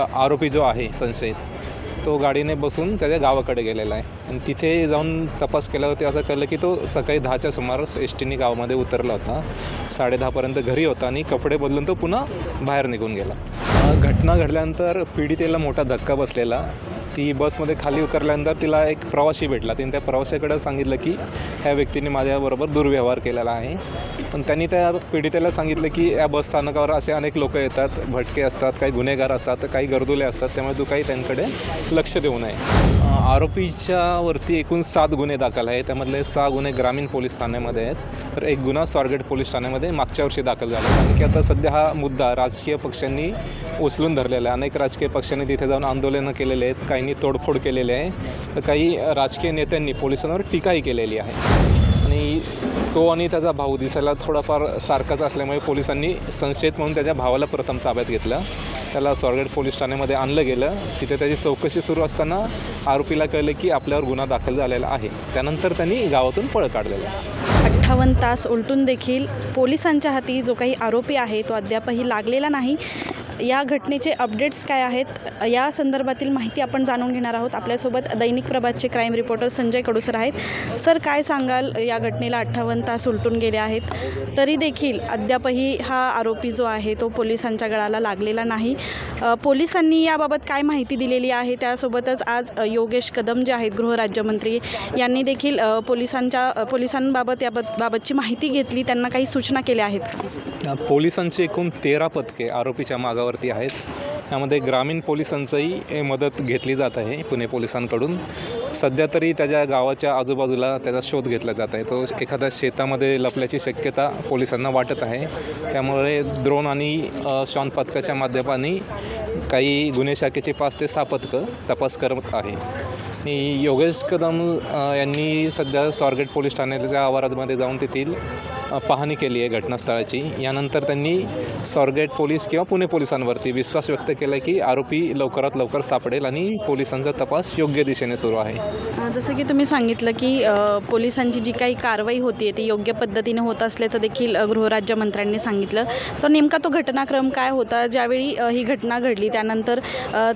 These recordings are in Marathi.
आरोपी जो आहे संशयित तो गाडीने बसून त्याच्या गावाकडे गेलेला आहे. आणि तिथे जाऊन तपास केल्यावरती असं कळलं की तो सकाळी दहाच्या सुमारास एस टीने गावामध्ये उतरला होता. साडेदहापर्यंत घरी होता आणि कपडे बदलून तो पुन्हा बाहेर निघून गेला. घटना घडल्यानंतर पीडितेला मोठा धक्का बसलेला. ती बसमध्ये खाली उतरल्यानंतर तिला एक प्रवासी भेटला. तिने त्या प्रवाशाकडं सांगितलं की ह्या व्यक्तीने माझ्याबरोबर दुर्व्यवहार केलेला आहे. पण त्यांनी त्या पीडितेला सांगितलं की या बस स्थानकावर असे अनेक लोक येतात. भटके असतात काही गुन्हेगार असतात काही गरदुले असतात. त्यामुळे तू काही त्यांकडे लक्ष देऊ नये. आरोपीच्यावरती आरोपीच्या वरती एकूण सात गुन्हे दाखल आहे त्यामधले सहा गुन्हे ग्रामीण पोलीस ठाण्यामध्ये आहेत. तर एक गुन्हा स्वारगेट पोलीस ठाण्यामध्ये मागच्या वर्षी दाखल झाला कारण की आता सध्या हा मुद्दा राजकीय पक्षांनी उचलून धरलेला आहे. अनेक राजकीय पक्षांनी तिथे जाऊन आंदोलनं केलेले आहेत. काहींनी तोडफोड केलेली आहे. तर काही राजकीय नेत्यांनी पोलिसांवर टीकाही केलेली आहे. तो आणि त्याचा भाऊ दिसायला थोडाफार सारखाच असल्यामुळे पोलिसांनी संशयित म्हणून त्याच्या भावाला प्रथम ताब्यात घेतलं. त्याला स्वारगेट पोलीस ठाण्यामध्ये आणलं गेलं. तिथे त्याची चौकशी सुरू असताना आरोपीला कळलं की आपल्यावर गुन्हा दाखल झालेला आहे. त्यानंतर त्यांनी गावातून पळ काढलेला. अठ्ठावन्न तास उलटून देखील पोलिसांच्या हाती जो काही आरोपी आहे तो अद्यापही लागलेला नाही. या घटनेचे अपडेट्स काय आहेत या संदर्भातील माहिती आपण जाणून घेणार आहोत. आपल्यासोबत दैनिक प्रभातचे क्राईम रिपोर्टर संजय कडूसर आहेत. सर काय सांगाल? या घटनेला अठ्ठावन्न तास उलटून गेले आहेत. तरी देखील अद्यापही हा आरोपी जो आहे तो पोलिसांच्या गळाला लागलेला नाही. पोलिसांनी याबाबत काय माहिती दिलेली आहे? त्यासोबतच आज योगेश कदम जे आहेत गृहराज्यमंत्री यांनी देखील पोलिसांच्या पोलिसांबाबत याबत बाबतची माहिती घेतली. त्यांना काही सूचना केल्या आहेत का? पोलिसांची एकूण तेरा पथके आरोपीच्या मार्गावरती आहेत. त्यामध्ये ग्रामीण पोलिसांचंही मदत घेतली जात आहे पुणे पोलिसांकडून. सध्या तरी त्याच्या गावाच्या आजूबाजूला त्याचा शोध घेतला जात आहे. तो एखाद्या शेतामध्ये लपल्याची शक्यता पोलिसांना वाटत आहे. त्यामुळे द्रोण आणि अ, श्वान पथकाच्या माध्यमाने काही गुन्हे शाखेचे पाच ते सहा पथकं तपास करत आहे. आणि योगेश कदम यांनी सध्या स्वारगेट पोलीस ठाण्याच्या आवारामध्ये जाऊन तेथील पाहणी केली आहे घटनास्थळाची. यानंतर त्यांनी स्वारगेट पोलीस किंवा पुणे पोलिसांवरती विश्वास व्यक्त केला की आरोपी लवकरात लवकर सापडेल आणि पोलिसांचा तपास योग्य दिशेने सुरू आहे. जसं की तुम्ही सांगितलं की पोलिसांची जी काही कारवाई होती ती योग्य पद्धतीने होत असल्याचं देखील गृहराज्यमंत्र्यांनी सांगितलं. तर नेमका तो घटनाक्रम काय होता? ज्यावेळी ही घटना घडली त्यानंतर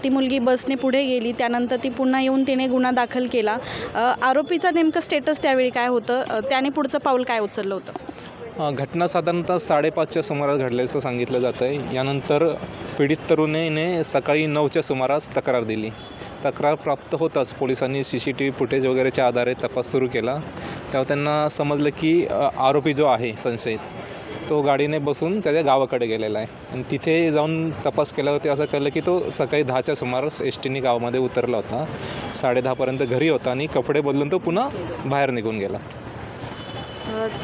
ती मुलगी बसने पुढे गेली. त्यानंतर ती पुन्हा येऊन तिने गुन्हा दाखल केला. आरोपीचा नेमकं स्टेटस त्यावेळी काय होतं? त्याने पुढचं पाऊल काय उचललं होतं? घटना साधारणतः साडेपाचच्या सुमारास घडल्याचं सांगितलं जातं आहे यानंतर पीडित तरुणीने सकाळी नऊच्या सुमारास तक्रार दिली. तक्रार प्राप्त होताच पोलिसांनी C C T V footage वगैरेच्या आधारे तपास सुरू केला. तेव्हा त्यांना समजलं की आरोपी जो आहे संशयित तो गाडीने बसून त्याच्या गावाकडे गेलेला आहे. आणि तिथे जाऊन तपास केल्यावरती असं कळलं की तो सकाळी दहाच्या सुमारास एस टीने गावामध्ये उतरला होता. साडेदहापर्यंत घरी होता आणि कपडे बदलून तो पुन्हा बाहेर निघून गेला.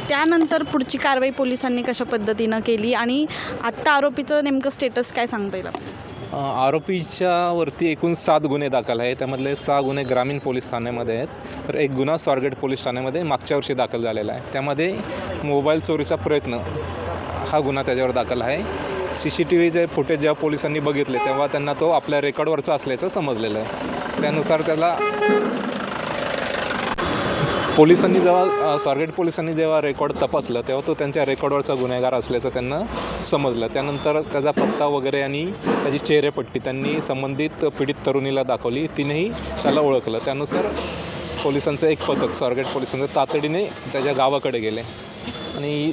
त्यानंतर पुढची कारवाई पोलिसांनी कशा पद्धतीनं केली आणि आत्ता आरोपीचं नेमकं स्टेटस काय सांगता येईल आरोपीच्यावरती एकूण सात गुन्हे दाखल आहे त्यामधले सहा गुन्हे ग्रामीण पोलीस ठाण्यामध्ये आहेत. तर एक गुन्हा स्वारगेट पोलीस ठाण्यामध्ये मागच्या वर्षी दाखल झालेला आहे. त्यामध्ये मोबाईल चोरीचा प्रयत्न हा गुन्हा त्याच्यावर दाखल आहे. सी सी टी व्हीचे फुटेज जेव्हा पोलिसांनी बघितले तेव्हा त्यांना तो आपल्या रेकॉर्डवरचा असल्याचं समजलेलं आहे. त्यानुसार त्याला पोलिसांनी जेव्हा स्वारगेट पोलिसांनी जेव्हा रेकॉर्ड तपासलं तेव्हा तो त्यांच्या रेकॉर्डवरचा गुन्हेगार असल्याचं त्यांना समजलं. त्यानंतर त्याचा पत्ता वगैरे आणि त्याची चेहरेपट्टी त्यांनी संबंधित पीडित तरुणीला दाखवली. तिनेही त्याला ओळखलं. त्यानुसार पोलिसांचं एक पथक स्वारगेट पोलिसांचं तातडीने त्याच्या गावाकडे गेले. आणि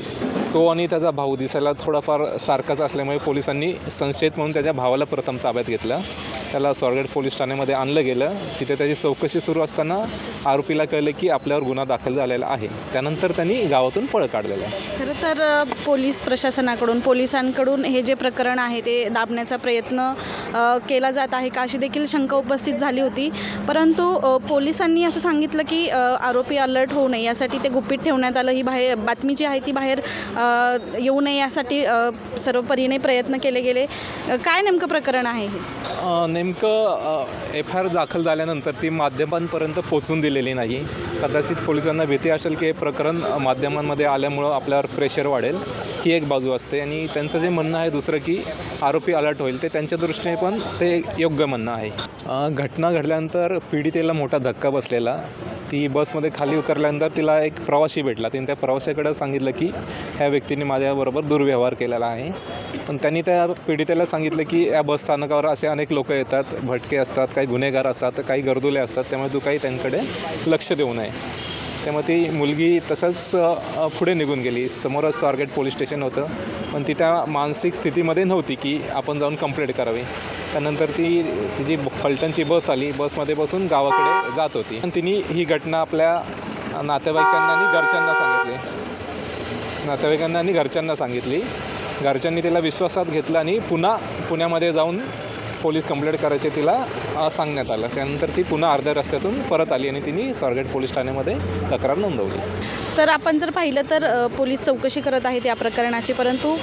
तो आणि त्याचा भाऊ दिसायला थोडाफार सारखाच असल्यामुळे पोलिसांनी संशयित म्हणून त्याच्या भावाला प्रथम ताब्यात घेतलं. त्याला स्वारगेट पोलीस ठाण्यामध्ये आणलं गेलं. तिथे त्याची चौकशी सुरू असताना आरोपीला कळलं की आपल्यावर गुन्हा दाखल झालेला आहे. त्यानंतर त्यांनी गावातून पळ काढलेला आहे. खरं तर पोलीस प्रशासनाकडून पोलिसांकडून हे जे प्रकरण आहे ते दाबण्याचा प्रयत्न केला जात आहे का अशी देखील शंका उपस्थित झाली होती. परंतु पोलिसांनी असं सांगितलं की आरोपी अलर्ट होऊ नये. यासाठी ते गुपित ठेवण्यात आलं. ही बाहेर बातमी जी आहे ती बाहेर येऊ नये यासाठी अ, सर्व परीने प्रयत्न केले गेले. काय नेमकं प्रकरण आहे हे? नेमकं एफ आय आर दाखल झाल्यानंतर ती माध्यमांपर्यंत पोचून दिलेली नाही. कदाचित पोलिसांना भीती असेल की हे प्रकरण माध्यमांमध्ये आल्यामुळं आपल्यावर प्रेशर वाढेल ही एक बाजू असते. आणि त्यांचं जे म्हणणं आहे दुसरं की आरोपी अलर्ट होईल ते त्यांच्या दृष्टीने पण ते योग्य म्हणणं आहे. घटना घडल्यानंतर पीडितेला मोठा धक्का बसलेला. ती बसमध्ये खाली उतरल्यानंतर तिला एक प्रवासी भेटला. तिने त्या प्रवाशाकडं सांगितलं की ह्या व्यक्तीने माझ्याबरोबर दुर्व्यवहार केलेला आहे. पण त्यांनी त्या पीडितेला सांगितलं की या बस स्थानकावर असे अनेक लोक येतात. भटके असतात काही गुन्हेगार असतात काही गर्दुले असतात. त्यामुळे तू काही त्यांकडे लक्ष देऊ नये. त्यामुळे ती मुलगी तसंच पुढे निघून गेली. समोरच स्वारगेट पोलीस स्टेशन होतं. पण ती त्या मानसिक स्थितीमध्ये नव्हती की आपण जाऊन कंप्लेंट करावी. त्यानंतर ती तिची ब- फलटणची बस आली बसमध्ये बसून गावाकडे जात होती. आणि तिने ही घटना आपल्या नातेवाईकांना आणि घरच्यांना सांगितली. नातेवाईकांना आणि घरच्यांना सांगितली. घरच्यांनी तिला विश्वासात घेतलं आणि पुन्हा पुण्यामध्ये जाऊन पोलीस कंप्लेंट करायचे तिला सांगण्यात आलं. त्यानंतर ती पुन्हा अर्ध्या रस्त्यातून परत आली आणि तिने स्वारगेट पोलीस ठाण्यामध्ये तक्रार नोंदवली. सर आपण जर पाहिलं तर पोलीस चौकशी करत आहेत या प्रकरणाची परंतु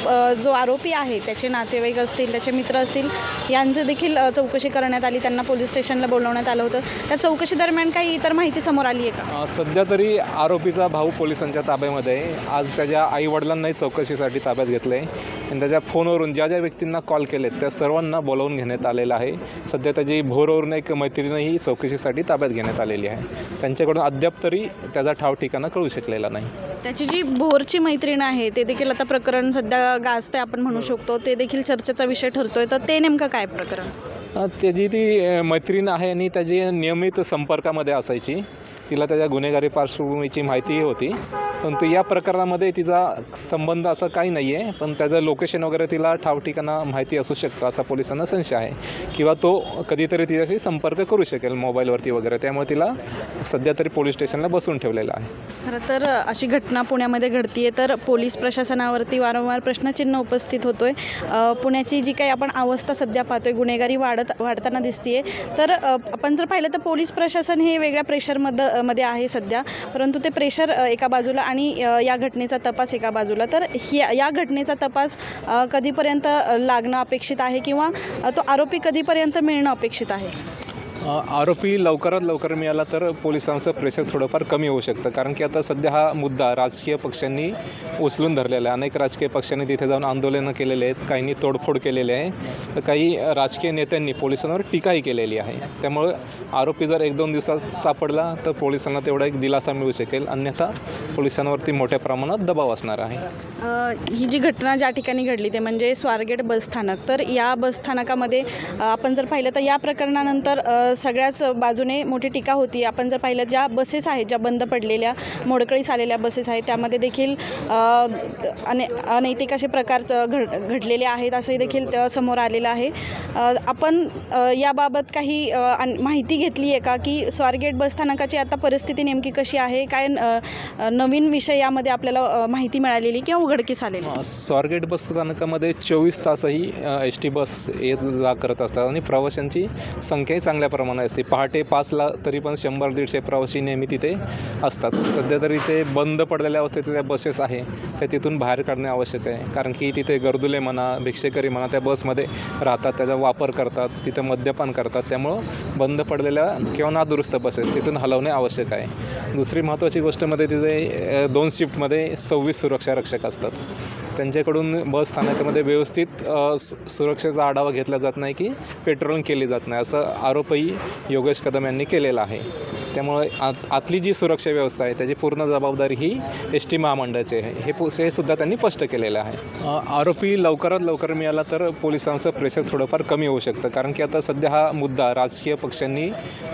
जो आरोपी आहे त्याचे नातेवाईक असतील त्याचे मित्र असतील यांचं देखील चौकशी करण्यात आली. त्यांना पोलीस स्टेशनला बोलवण्यात आलं होतं. त्या चौकशी दरम्यान काही इतर माहिती समोर आली आहे का? सध्या तरी आरोपीचा भाऊ पोलिसांच्या ताब्यामध्ये आहे. आज त्याच्या आईवडिलांनाही चौकशीसाठी ताब्यात घेतलं आहे आणि त्याच्या फोनवरून ज्या ज्या व्यक्तींना कॉल केलेत त्या सर्वांना बोलावून घेण्यात आलेला आहे. सध्या त्याची भोरवरून एक मैत्रिणीही चौकशीसाठी ताब्यात घेण्यात आलेली आहे. त्यांच्याकडून अद्याप तरी त्याचा ठाव ठिकाणा कळू शकलेला नाही. त्याची जी भोरची मैत्रीण आहे ते देखील आता प्रकरण सध्या गाजते आपण म्हणू शकतो. ते देखील चर्चेचा विषय ठरतोय. तर ते नेमकं काय प्रकरण? त्याची ती मैत्रीण आहे आणि त्याची नियमित संपर्कामध्ये असायची. तिला त्याच्या गुन्हेगारी पार्श्वभूमीची माहितीही होती. परंतु या प्रकरणामध्ये तिचा संबंध असा काही नाही आहे पण त्याचं लोकेशन वगैरे तिला ठाव ठिकाणा माहिती असू शकतं असा पोलिसांना संशय आहे. किंवा तो कधीतरी तिच्याशी संपर्क करू शकेल मोबाईलवरती वगैरे. त्यामुळे तिला सध्या तरी पोलीस स्टेशनला बसून ठेवलेलं आहे. खरं तर अशी घटना पुण्यामध्ये घडतीये तर पोलीस प्रशासनावरती वारंवार प्रश्नचिन्ह उपस्थित होतोय. आहे पुण्याची जी काही आपण अवस्था सध्या पाहतोय गुन्हेगारी वाढ वाढत वाढताना दिसते तर आपण जर पाहिलं तर पोलीस प्रशासन हे वेगळ्या प्रेशरमध्ये मध्ये आहे सध्या. परंतु ते प्रेशर एका बाजूला आणि या घटनेचा तपास एका बाजूला. तर ही या घटनेचा तपास कधीपर्यंत लागणं अपेक्षित आहे किंवा तो आरोपी कधीपर्यंत मिळणं अपेक्षित आहे? आरोपी लवकरात लवकर मिळाला तर पोलिसांचं प्रेशर थोडंफार कमी होऊ शकतं. कारण की आता सध्या हा मुद्दा राजकीय पक्षांनी उचलून धरलेला आहे. अनेक राजकीय पक्षांनी तिथे जाऊन आंदोलनं केलेले आहेत. काहींनी तोडफोड केलेली आहे. तर काही राजकीय नेत्यांनी पोलिसांवर टीकाही केलेली आहे. त्यामुळं आरोपी जर एक दोन दिवसात सापडला तर पोलिसांना तेवढा एक दिलासा मिळू शकेल. अन्यथा पोलिसांवरती मोठ्या प्रमाणात दबाव असणार आहे. ही जी घटना ज्या ठिकाणी घडली ते म्हणजे स्वारगेट बसस्थानक तर या बसस्थानकामध्ये आपण जर पाहिलं तर या प्रकरणानंतर सगळ्याच बाजूने मोठी टीका होती. आपण जर पाहिलं ज्या बसेस आहेत ज्या बंद पडलेल्या मोडकळीस आलेल्या बसेस आहेत त्यामध्ये देखील अने अनैतिक असे प्रकार घड घडलेले आहेत असंही देखील समोर आलेलं आहे. आपण याबाबत काही माहिती घेतली आहे का? की स्वारगेट बसस्थानकाची आता परिस्थिती नेमकी कशी आहे? काय नवीन विषय यामध्ये आपल्याला माहिती मिळालेली किंवा उघडकीस आलेली? स्वारगेट बस स्थानकामध्ये चोवीस तासही एस टी बस येत जा करत असतात आणि प्रवाशांची संख्याही चांगल्या प्रमाणात असते. पहाटे पाचला तरी पण शंभर दीडशे प्रवासी नेहमी तिथे असतात. सध्या तरी ते बंद पडलेल्या अवस्थेतल्या बसेस आहे त्या तिथून बाहेर काढणे आवश्यक आहे. कारण की तिथे गर्दुले म्हणा भिक्षेकरी म्हणा त्या बसमध्ये राहतात त्याचा वापर करतात तिथं मद्यपान करतात. त्यामुळं बंद पडलेल्या किंवा नादुरुस्त बसेस तिथून हलवणे आवश्यक आहे. दुसरी महत्त्वाची गोष्ट म्हणजे तिथे दोन शिफ्टमध्ये सव्वीस सुरक्षा रक्षक असतात. त्यांच्याकडून बस स्थानकामध्ये व्यवस्थित सुरक्षेचा आढावा घेतला जात नाही की पेट्रोलिंग केली जात नाही असं आरोपही योगेश कदम यांनी केलेला आहे. त्यामुळे आत आतली जी सुरक्षा व्यवस्था आहे त्याची पूर्ण जबाबदारी ही एस टी महामंडळाची आहे. हे पु हे सुद्धा त्यांनी स्पष्ट केलेलं आहे. आरोपी लवकरात लवकर मिळाला तर पोलिसांचं प्रेशर थोडंफार कमी होऊ शकतं कारण की आता सध्या हा मुद्दा राजकीय पक्षांनी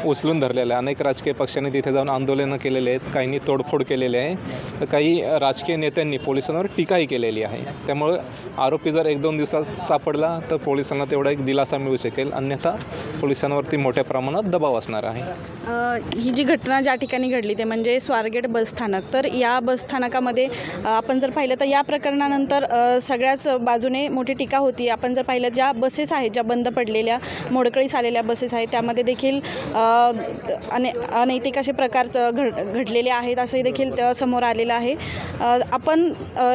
उचलून धरलेला आहे. अनेक राजकीय पक्षांनी तिथे जाऊन आंदोलनं केलेले आहेत काहींनी तोडफोड केलेली आहे. तर काही राजकीय नेत्यांनी पोलिसांवर टीकाही केलेली आहे त्यामुळं आरोपी जर एक दोन दिवसात सापडला तर पोलिसांना तेवढा एक दिलासा मिळू शकेल. अन्यथा पोलिसांवरती मोठ्या प्रमाणात दबाव असणार आहे. ही जी घटना ज्या ठिकाणी घडली ते म्हणजे स्वारगेट बसस्थानक तर या बसस्थानकामध्ये आपण जर पाहिलं तर या प्रकरणानंतर सगळ्याच बाजूने मोठी टीका होती. आपण जर पाहिलं ज्या बसेस आहेत ज्या बंद पडलेल्या मोडकळीस आलेल्या बसेस आहेत त्यामध्ये देखील अने अनैतिक असे प्रकार घड घडलेले आहेत असंही देखील समोर आलेलं आहे. आपण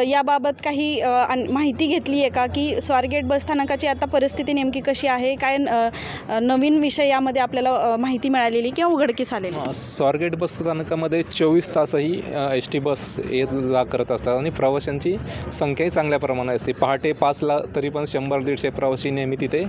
याबाबत काही काही माहिती घेतली आहे का? की स्वारगेट बसस्थानकाची आता परिस्थिती नेमकी कशी आहे? काय नवीन विषय यामध्ये आपल्याला माहिती मिळालेली किंवा उघडकीस आलेली? स्वारगेट बस स्थानकामध्ये चोवीस तासही एस टी बस येत जा करत असतात आणि प्रवाशांची संख्याही चांगल्या प्रमाणात असते. पहाटे पाचला तरी पण शंभर दीडशे प्रवासी नेहमी तिथे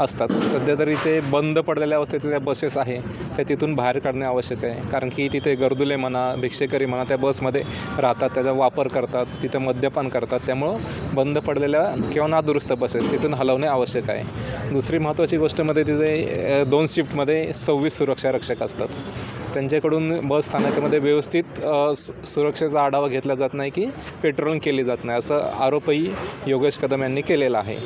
असतात. सध्या तरी ते बंद पडलेल्या अवस्थेतल्या बसेस आहे. त्या तिथून बाहेर काढणे आवश्यक आहे. कारण की तिथे गर्दुले म्हणा भिक्षेकरी म्हणा त्या बसमध्ये राहतात. त्याचा वापर करतात. तिथं मद्यपान करतात. त्या त्यामुळं बंद पडलेल्या किंवा नादुरुस्त बसेस तिथून हलवणे आवश्यक आहे. दुसरी महत्त्वाची गोष्टमध्ये तिथे दोन शिफ्टमध्ये सव्वीस सुरक्षा रक्षक असतात. त्यांच्याकडून बस स्थानकामध्ये व्यवस्थित सुरक्षेचा आढावा घेतला जात नाही की पेट्रोलिंग केली जात नाही असं आरोपही योगेश कदम यांनी केलेला आहे.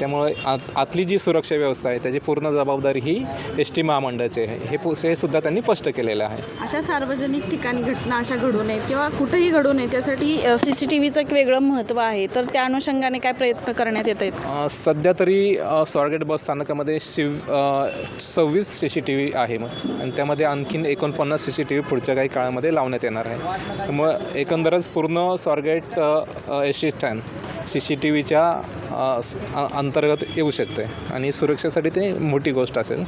त्यामुळे आत आतली जी सुरक्षा व्यवस्था आहे त्याची पूर्ण जबाबदारी ही एस टी महामंडळाची आहे. हे पु हे सुद्धा त्यांनी स्पष्ट केलेलं आहे. अशा सार्वजनिक ठिकाणी घटना अशा घडू नयेत किंवा कुठेही घडू नये त्यासाठी सी सी टी व्हीचं एक वेगळं महत्त्व आहे. तर त्या अनुषंगाने काय प्रयत्न करण्यात येत आहेत? सध्या तरी स्वारगेट बस स्थानकामध्ये शिव सव्वीस सी सी टी व्ही आहे. मग आणि त्यामध्ये आणखीन एकोणपन्नास सी सी टी व्ही पुढच्या काही काळामध्ये लावण्यात येणार आहे. त्यामुळं एकंदरच पूर्ण Swargate S C stand C C T व्हीच्या अंतर्गत येऊ शकते. आणि सुरक्षेसाठी ते मोठी गोष्ट असेल.